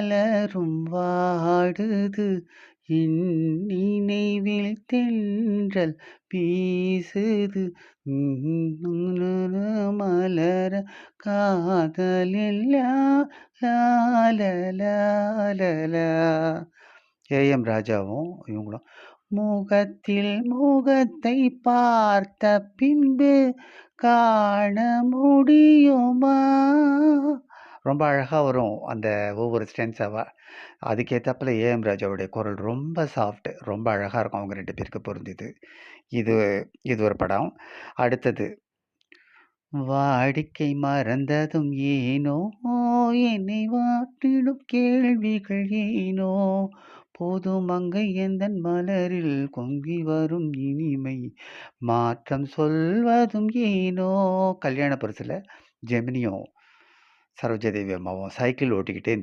மலரும் வாடுது நினைவில் தென்றல் வீசுது மலர காதலில்லா ஏ.எம். ராஜாவும் இவங்களும். முகத்தில் முகத்தை பார்த்த பின்பு காண முடியுமா? ரொம்ப அழகாக வரும் அந்த ஒவ்வொரு ஸ்டான்ஸாவா. அதுக்கேத்தாப்புல ஏ.எம். ராஜாவுடைய குரல் ரொம்ப சாஃப்ட்டு ரொம்ப அழகாக இருக்கும். அவங்க ரெண்டு பேருக்கு பொருந்தது இது இது ஒரு படம். அடுத்தது வாடிக்கை மறந்ததும் ஏனோ என்னை வாட்டிடும் கேள்விகள் ஏனோ போதும் அங்கை எந்தன் மலரில் கொங்கி வரும் இனிமை மாற்றம் சொல்வதும் ஏனோ கல்யாண பரிசில் ஜெமினியும் சரோஜாதேவி அம்மாவும் சைக்கிள் ஓட்டிக்கிட்டே